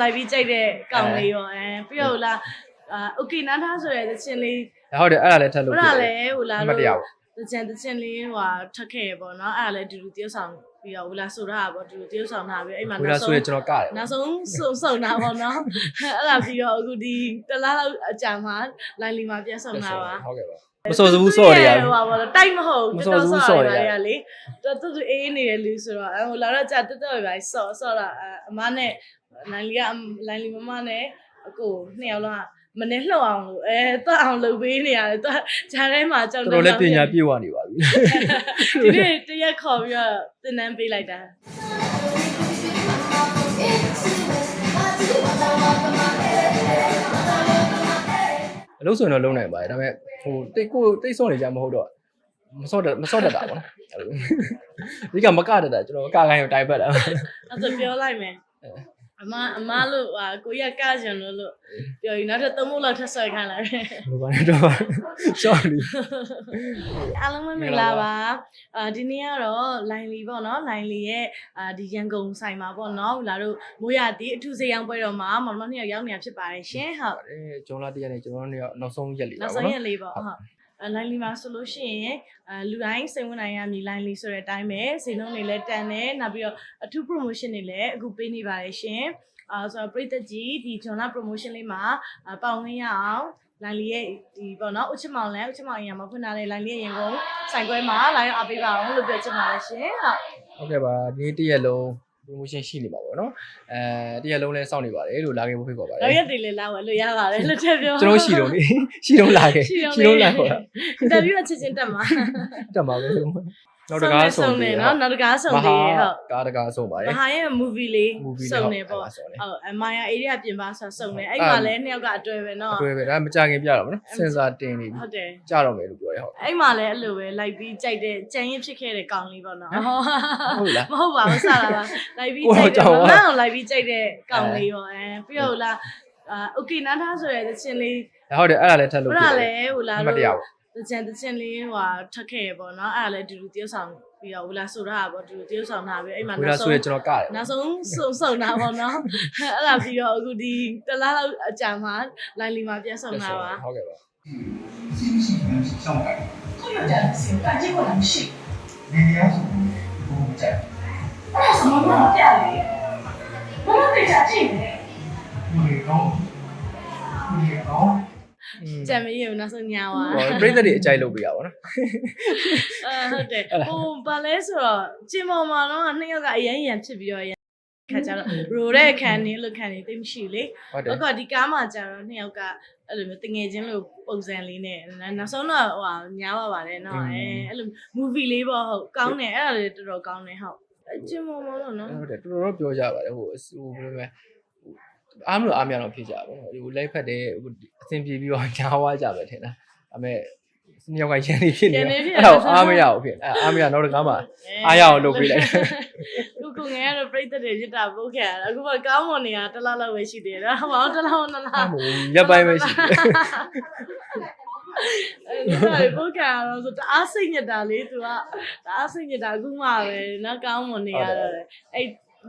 လိုက်ပြီးကြိုက်တဲ့ကောင်လေးရောအဲပြီးတော့ဟိုလာအာโอเคနားထားဆိုရတဲ့ချင်းလေး ဟုတ်တယ်အဲ့ဒါလည်းထပ် ဟို လို့ လာလေဟိုလာ မတရားဘူး တချင်တချင်လေးဟိုဟာထက်ခဲ့ရပေါ့နော်အဲ့ဒါလည်းအတူတူတယောက်ဆောင်ပြီးတော့ဟိုလာဆိုထားတာပေါ့အတူတူတယောက်ဆောင်ထားပြီးအဲ့မှာ ဝေ နော လာ က် ဆို ဆုံး ရင်ကျွန်တော်ကတယ် နောက်ဆုံးစုံစုံတာပေါ့နော်အဲ့ဒါပြီးတော့အခုဒီတလားလောက်အကြာမှာလိုင်းလီမှာပြန်ဆောင်တာပါ ဟုတ်ကဲ့ပါမစော်စဘူးစော်ရရ ဟိုပါပေါ့တိုက်မဟုတ် မ ဘူး စော် တော် စဘူး တော် စော ဆော် ် ရ ရ ရလေတော်တော်အေးနေတဲ့လူဆိုတော့ဟိုလာတော့ကြာတက်တက်ပဲဆော့ဆော့တာအမနဲ့ လိုင်းလီကလိုင်းလီမမနဲ့အကိုနှစ်ယောက်လုံးကမနေ့လှုပ်အောင်လို့အဲတက်အောင်လုပ်ပေးနေရတယ်သူဂျာထဲမှာကြောက်တော်တော်လေးပညာပြည့်ဝနေပါပြီဒီနေ့တရက်ခေါ်ပြီးတော့သင်တန်းပေးလိုက်တာအလုပ်ဆိုရင်တော့လုံးနိုင်ပါတယ်ဒါပေမဲ့ဟိုတိတ်ကိုတိတ်စော့နေကြမဟုတ်တော့မစော့တတ်မစော့တတ်တာပေါ့နော်အဲ့လိုဒီကမကတတ်တာကျွန်တော်ကကိုင်းကိုတိုက်ပတ်တာအဲ့ဒါပြောလိုက်မယ် အမအမလို့ဟာကိုရကကြင်လို့လို့ပြောရင်နောက်ထပ်သုံးဖို့လောက်ထပ်ဆွဲခိုင်းလိုက်တယ်ဘယ်ပါလဲတော့ရှော့နေအားလုံးပဲမင်္ဂလာပါအာဒီနေ့ကတော့လိုင်လီပေါ့နော်လိုင်လီရဲ့အာဒီရန်ကုန်ဆိုင်မှာပေါ့နော်လာတို့မိုးရတီအထူးစေးရောင်းပွဲတော်မှာမောင်နှမနှစ်ယောက်ရောက်နေတာဖြစ်ပါတယ်ရှင်ဟုတ်အဲဂျွန်လာတရက်နေကျွန်တော်တို့နေနောက်ဆုံးရက်လေးနောက်ပါဆုံးပေါ့ရက်နော်လေးပေါ့ဟုတ်အဲ လိုင်လီမှာဆိုလို့ရှိရင်အဲလူတိုင်းစိတ်ဝင်နိုင်ရမည်လိုင်လီဆိုတဲ့အတိုင်းပဲဈေးနှုန်းတွေလည်းတန်တယ်နောက်ပြီးတော့အထူး promotion တွေလည်းအခုပေးနေပါတယ်ရှင်အာဆိုတော့ပရိသတ်ကြီးဒီဂျွန်လာ promotion လေးမှာအာပေါင်ဝင်ရအောင်လိုင်လီရဲ့ဒီပေါ့နော်ဥချမောင်လည်းဥချမောင်အရင်မှာဖွင့်ထားတဲ့လိုင်လီရဲ့ရင်ကုန်ဆိုင်ခွဲမှာလာရောက်အားပေးပါအောင်လို့ပြောချင်ပါတယ်ရှင်ဟုတ်ဟုတ်ကဲ့ပါဒီနေ့တရက်လုံး promotion ရှိနေပါပေါ့နော်အဲတရက်လုံးလဲစောင့်နေပါတယ်လို့လာခဲ့ဖို့ဖိတ်ခေါ်ပါတယ်နောက်ရက်တွေလည်းလာဝယ်လို့ရပါတယ်လို့ထည့်ပြောကျွန်တော်ရှိတော့လေရှိတော့လာခဲ့ရှိရှိတော့တော့လေလာခေါ်တာအင်တာဗျူးအချက်ချင်းတက်မှာတက်မှာပဲ နောက်တကားဆုံးတယ်နော်နောက်တကားဆုံးတယ်ဟုတ်ကားတကားဆုံးပါတယ်မဟာရဲ့ movie လေးဆုံးတယ်ပေါ့ဟုတ်အမိုင်ယာ area ပြင်ပဆိုဆုံးတယ်အဲ့မှာလည်းနှစ်ယောက်ကအတွဲပဲနော်အတွဲပဲဒါမကြခင်ပြတော့ဗောနော်စင်ဆာတင်နေပြီဟုတ်တယ်ကြတော့မယ်လို့ပြောရဟုတ်အဲ့မှာလည်းအဲ့လိုပဲ live ပြီးကြိုက်တဲ့ကြံရင်ဖြစ်ခဲ့တဲ့ကောင်လေးပေါ့နော်ဟုတ်လားမဟုတ်ပါဘူးစတာပါ live ပြီးကြိုက်တဲ့မမကို live ပြီးကြိုက်တဲ့ကောင်လေးပေါ့အဲပြီးတော့လားအာ okay နားထားဆိုရတဲ့ချင်းလေးဟုတ်တယ်အဲ့ဒါလည်းထပ်လို့ပြတယ်အဲ့ဒါလည်းဟိုလားတော့ တကြံတကြင်လေးဟိုထက်ခဲ့ရပေါ့နော်အဲ့ဒါလည်းအတူတူတယောက်ဆောင်ပြီးတော့ဝလာဆိုတာပေါ့အတူတူတယောက်ဆောင်ထားပြီးအဲ့မှာဝလာဆိုရကျွန်တော်ကတယ်နောက်ဆုံးဆုံဆုံတာပေါ့နော်အဲ့ဒါပြီးတော့အခုဒီတလားလောက်အကြံမှာလိုင်လီမှာပြန်ဆုံတာပါဟုတ်ကဲ့ပါရှိရှိရှိရှောင်းတယ်ကိုရတဲ့စီကကြေကိုလည်းရှိနေရဆိုဘူးမကြိုက်အဲ့ဒါဆိုမမပြလေမမပြချင်တယ်ဒီတော့ဒီတော့ ကြံမရဘူးနောက်ဆုံးညာပါဟောပြိတ္တတွေအကြိုက်လုပ်ပေးရပါတော့အဲဟုတ်တယ်ဟိုဘာလဲဆိုတော့ကျင်ပေါ်မှာတော့နှစ်ယောက်ကအရန်ရန်ဖြစ်ပြီးတော့ရန်ခါကြတော့ရိုတဲ့ခံနေလို့ခံနေသိမရှိလေဟုတ်တယ်အခုဒီကားမှာကြာတော့နှစ်ယောက်ကအဲ့လိုမျိုးတငယ်ချင်းလို့ပုံစံလေးနဲ့နောက်ဆုံးတော့ဟိုဟာညားပါပါတယ်နော်အဲအဲ့လို movie လေးပေါ့ဟုတ်ကောင်းတယ်အဲ့ဒါလေးတော်တော်ကောင်းတယ်ဟုတ်ကျင်ပေါ်မှာတော့နော်ဟုတ်တယ်တော်တော်ပြောကြပါတယ်ဟိုဟိုဘယ်လိုလဲ အားမလို့အားမရတော့ဖြစ်ကြပါဘူးဟိုလိုက်ဖက်တယ်ဟိုအဆင်ပြေပြီးတော့ညားဝါကြပဲထင်တာဒါပေမဲ့နှစ်ယောက်ကရန်နေဖြစ်နေအဲ့တော့အားမရဘူးဖြစ်အဲ့အားမရနောက်တကားမှာအားရအောင်လုပ်ပေးလိုက်ခုခုငယ်ကတော့ပြိတ္တတွေရစ်တာပို့ခဲ့ရတာအခုကကောင်းမွန်နေတာတစ်လားလောက်ပဲရှိသေးတယ်ဟုတ်ပါဘူးတစ်လားနှစ်လားဟိုရက်ပိုင်းပဲရှိတယ်အဲ့ဒါတွေပို့ခဲ့ရတော့ဆိုတအားစိတ်ညစ်တာလေသူကတအားစိတ်ညစ်တာအခုမှပဲနော်ကောင်းမွန်နေရတော့တယ်အဲ့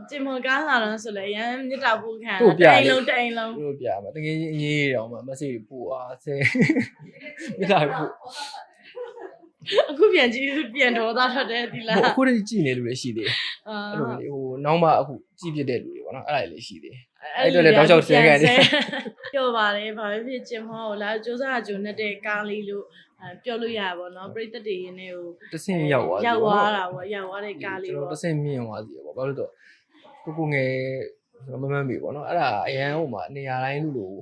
ကျင်မကားလာတော့ဆိုလေရန်ညစ်တာပို့ခဲ့ရတာအိမ်လုံးတိမ်လုံးတို့ပြမှာတကယ်ကြီးအေးတောင်မှမစိပူအားဆဲမိသားပူအခုပြန်ကြည့်ပြန်တော်သားထွက်တယ်ဒီလားအခုတည်းကြည်နေလူတွေရှိသေးတယ်အာအဲ့လိုလေဟိုနောက်မှအခုကြည်ပြတဲ့လူတွေပေါ့နော်အဲ့ဒါလေးရှိသေးတယ်အဲ့အတွက်လည်းတောက်လျှောက်ဆဲခဲ့တယ်ပြောပါတယ်ဘာပဲဖြစ်ချင်းမဟုတ်လားစူးစမ်းကြုံနေတဲ့ကားလေးလို့အဲပြောလို့ရပါဘောနော်ပြိတ္တတွေရင်းနေကိုတဆင့်ရောက်သွားပြီရောက်ပေါ့သွားနော်တာပေါ့ရောက်သွားတဲ့ကားလေးကျွန်ပေါ့တော်တဆင့်မြင့်သွားစီရပေါ့ဘာလို့လဲဆိုတော့ ကိုကိုငယ်မမန်းပြီပေါ့နော်အဲ့ဒါအရန်ဟိုမှာနေရာတိုင်းလူလို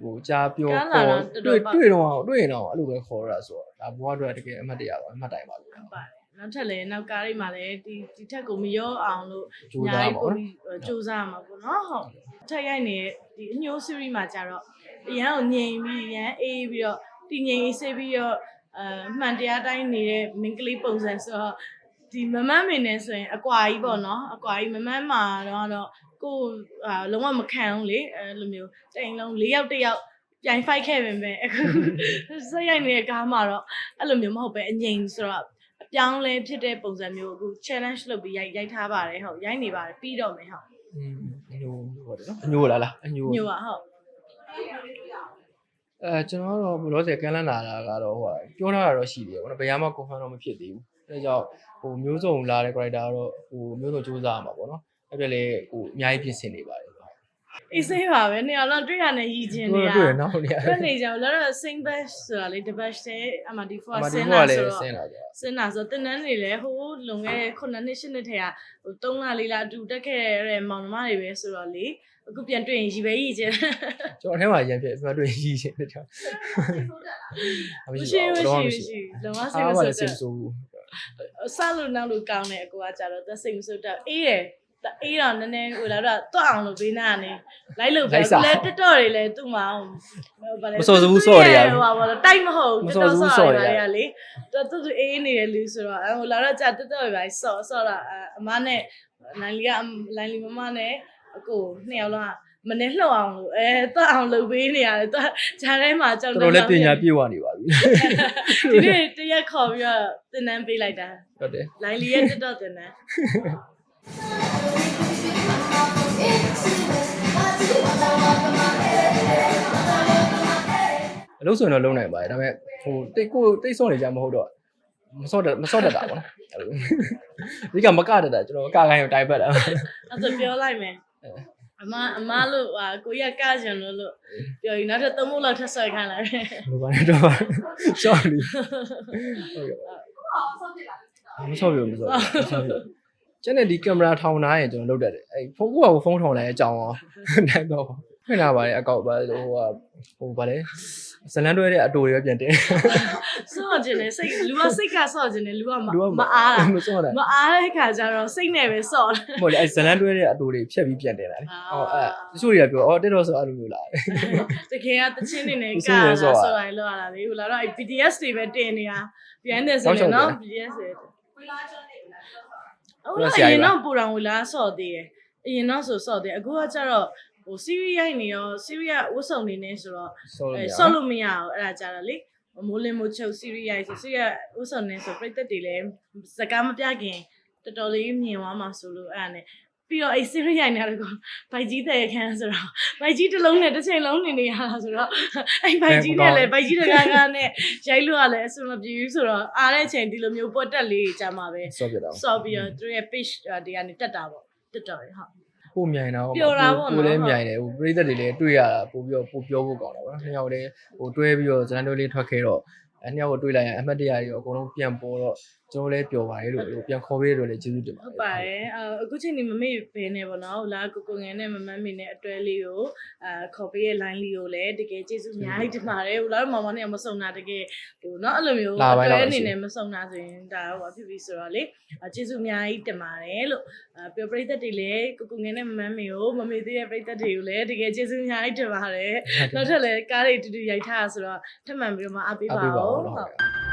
ဟိုကြားပြောပေါ်တွေ့တွေ့တော့တွေ့ရင်တော့အဲ့လိုပဲခေါ်ရတာဆိုတော့ဒါဘွားတို့တကယ်အမှတ်တရပါအမှတ်တိုင်ပါလို့ပါတယ်နောက်ထပ်လည်းနောက်ကားလေးမှာလည်းဒီဒီထက်ကိုမရောအောင်လို့ကြိုးစားပါဘောနော်စူးစမ်းမှာပေါ့နော်ဟုတ်ထက်ရိုက်နေတဲ့ဒီအညိုး series မှာကြတော့အရန်ကိုငြိမ်ပြီးရန်အေးပြီးတော့တည်ငြိမ်အေးဆေးပြီးတော့အဲမှန်တရားတိုင်းနေတဲ့မင်းကလေးပုံစံဆိုတော့ ဒီမမန်းမင်းနေဆိုရင်အကွာကြီးပေါ့နော်အကွာကြီးမမန်းမှာတော့တော့ကိုယ်အာလုံးဝမခံဘူးလေအဲလိုမျိုးတိမ်လုံး၄ယောက်တစ်ယောက်ပြိုင် fight ခဲ့ပင်ပဲအခုစိတ်ရိုက်နေတဲ့ကားမှာတော့အဲ့လိုမျိုးမဟုတ်ပဲအငြိမ်ဆိုတော့အပြောင်းလဲဖြစ်တဲ့ပုံစံမျိုးအခု challenge လုပ်ပြီးရိုက်ရိုက်ထားပါတယ်ဟုတ်ရိုက်နေပါတယ်ပြီးတော့မယ်ဟုတ်อืมဟိုဟုတ်တယ်နော်အညိုလားလားအညိုညိုပါဟုတ်အဲကျွန်တော်ကတော့ဘယ်လိုလဲကန်လန်းလာတာကတော့ဟိုပြောထားတာတော့ရှိတယ်ပေါ့နော်ဘယ်မှာ confirm တော့မဖြစ်သေးဘူး အဲဒါကြောင့်ဟိုမျိုးစုံလာတဲ့ character ကတော့ဟိုမျိုးစုံစူးစမ်းရမှာပေါ့နော်အဲ့ပြလေဟိုအများကြီးပြင်ဆင်နေပါတယ်ပေါ့အေးဆေးပါပဲနေရာတော့တွေ့ရနေရည်ချင်းနေရတွေ့ရနောက်နေရတွေ့နေကြလို့တော့ sing bash ဆိုတာလေ the bash တဲ့အမဒီ for မဆဒီင်းကလာလည်းဆိုတော့ဆင်းလာကြစင်နာဆိုတင်နန်းနေလေဟိုးလွန်ခဲ့တဲ့9နှစ်10နှစ်ထဲကဟို3လ4လအတူတက်ခဲ့တဲ့မောင်နှမတွေပဲဆိုတော့လေအခုပြန်တွေ့ရင်ရီပဲရီချင်းကျွန်တော်အဲမှာရန်ပြပြတွေ့ရည်ရှင်တဲ့ကြောင့်မရှိမရှိမရှိလုံးဝစိတ်အားမမဆိုးလည်းစိတဲ့တ်မ ဆိုးဘူးဆာလို့နောက်လို့ကောင်းတယ်အကိုကကြတော့သက်စိတ်မဆိုးတော့အေးတယ်အေးတော့နည်းနည်းဟိုလာတော့တွတ်အောင်လို့ဘေးနာကနေလိုက်လို့ပဲလဲတက်တော့တွေလဲသူ့မှာဟိုဗာလဲဟိုပါဘောတိုက်မဟုတ်တက်တော့ဆော့ရရလေတော်တော်အေးနေတဲ့လူဆိုတော့ဟိုလာတော့ကြာတက်တော့ပဲဆော့ဆော့တာအမနဲ့လိုင်းလီကလိုင်းလီမမနဲ့အကိုနှစ်ယောက်လုံးက မနေ့လှုပ်အောင်လို့အဲတွတ်အောင်လုပ်ပေးနေရတယ်တွတ်ဂျာထဲမှာကြောက်တော်တော်လေးပညာပြည့်ဝနေပါပြီဒီနေ့တရက်ခေါ်ပြီးတော့သင်တန်းပေးလိုက်တာဟုတ်တယ်လိုင်းလီရဲ့တက်တော့သင်တန်းအလုပ်ဆိုရင်တော့လုံးနိုင်ပါတယ်ဒါပေမဲ့ဟိုတိတ်ကိုတိတ်ဆော့နေကြမဟုတ်တော့မဆော့တတ်မဆော့တတ်တာပေါ့နော်အဲ့လိုဒီကမကတတ်တာကျွန်တော်ကကိုင်းကိုတိုက်ပတ်တာအဲ့ဒါပြောလိုက်မယ် အမအမလို့ဟာကိုရကကြင်လို့လို့ပြောရင်နောက်ထပ်သုံးဖို့လောက်ထပ်ဆွဲခိုင်းလိုက်တယ်လိုပါနဲ့တော့ပါဆော့နေဟုတ်ကဲ့မဆော့ပြမဆော့မဆော့ပြကျန်တဲ့ဒီကင်မရာထောင်ထားရင်ကျွန်တော်လုပ်တတ်တယ်အဲ့ဖုန်းကိုကဖုန်းထောင်လိုက်အကြောင်းရောနိုင်တော့ခွင့်လာပါတယ်အကောက်ပါဟိုဟိုဗာလဲ ဇလန်တွဲတဲ့အတူတွေပဲပြန်တင်ဆော့ခြင်းနဲ့စိတ်လူကစိတ်ကဆော့ခြင်းနဲ့လူကမလူကမအားတာမဆော့တာမအားတဲ့ခါကျတော့စိတ်နဲ့ပဲဆော့တယ်မဟုတ်လေအဲဇလန်တွဲတဲ့အတူတွေဖြတ်ပြီးပြန်တင်တာလေအာဟောအဲတချို့တွေကပြောအော်တက်တော့ဆိုအဲ့လိုမျိုးလားတကယ်ကတချင်းနေနေတချင်းကာတွေဆော့ဆော့ရရလို့ရတာလေဟိုလာတော့ BTS တွေပဲတင်နေတာပြန်နေစနေနော် BTS တွေဟုတ်လားအရင်တော့ပူတော်ဝလာဆော့သေးတယ်အရင်တော့ဆိုဆော့သေးအခုကကျတော့ ဟိုစီးရီးရိုက်နေရောစီးရီးရဝတ်စုံနေနေဆိုတော့ဆော့လို့အဲရဆော့လို့မရအောင်အဲ့ဒါကြတော့လေမိုးလင်းမိုးချုပ်စီးရီးရိုက်ဆိုစီးရီးရဝတ်စုံနေဆိုပြိသက်တွေလည်းစကားမပြခင်တော်တော်လေးမြင်သွားမှာဆိုလို့အဲ့ဒါနဲ့ပြီးတော့အဲ့စီးရီးရိုက်နေတာကဘိုက်ကြီးတဲ့ခန်းဆိုတော့ဘိုက်ကြီးတစ်လုံးနဲ့တစ်ချိန်လုံးနေနေရတာဆိုတော့အဲ့ဘိုက်ကြီးနဲ့လည်းဘိုက်ကြီးတကားကားနဲ့ရိုက်လို့ရလဲအဆင်မပြေဘူးဆိုတော့အားတဲ့အချိန်ဒီလိုမျိုးပွက်တက်လေးကြာမှာပဲဆော့ပြတော့ဆော့ပြီးတော့သူရဲ့ page တွေကနေတက်တာပေါ့တက်တော့ရဟုတ် ပို့မြိုင်တော့ပျော်တာပေါ့နော်ပို့လည်းမြိုင်တယ်ဟိုပြိသက်တွေလည်းတွေ့ရတာပို့ပြီးတော့ပို့ပြောဖို့ကောင်းတာပေါ့နော်နှစ်ယောက်လည်းဟိုတွဲပြီးတော့ဇလန်တွဲလေးထွက်ခဲ့တော့အဲနှစ်ယောက်ကိုတွေ့လိုက်ရင်အမှတ်တရတွေရောအကုန်လုံးပြန်ပေါ်တော့ ကျွန်တော်လည်းပျော်ပါတယ်လို့ဟိုပြန်ခေါ်ပေးရတော့လည်းကျေးဇူးတင်ပါဟုတ်ပါတယ်အအခုချိန်ဒီမမေ့ဘဲနေပေါ့နော်ဟိုလာကိုကိုငယ်နဲ့မမန်းမီနဲ့အတွဲလေးကိုအာခေါ်ပေးရဲ့ line လေးကိုလည်းတကယ်ကျေးဇူးအများကြီးတင်ပါတယ်ဟိုလာတော့မောင်မောင်နဲ့မစုံတာတကယ်ဟိုနော်အဲ့လိုမျိုးအတွဲအနေနဲ့မစုံတာဆိုရင်ဒါတော့ဖြစ်ပြီဆိုတော့လေကျေးဇူးအများကြီးတင်ပါတယ်လို့အာပြောပြိသက်တွေလည်းကိုကိုငယ်နဲ့မမန်းမီကိုမမေ့သေးတဲ့ပြိသက်တွေကိုလည်းတကယ်ကျေးဇူးအများကြီးတင်ပါတယ်နောက်ထပ်လည်းကားတွေတူတူရိုက်ထားဆိုတော့ထပ်မံပြီးတော့မအားပေးအပါပေးပါဦးဦးဟုတ်ဟုတ်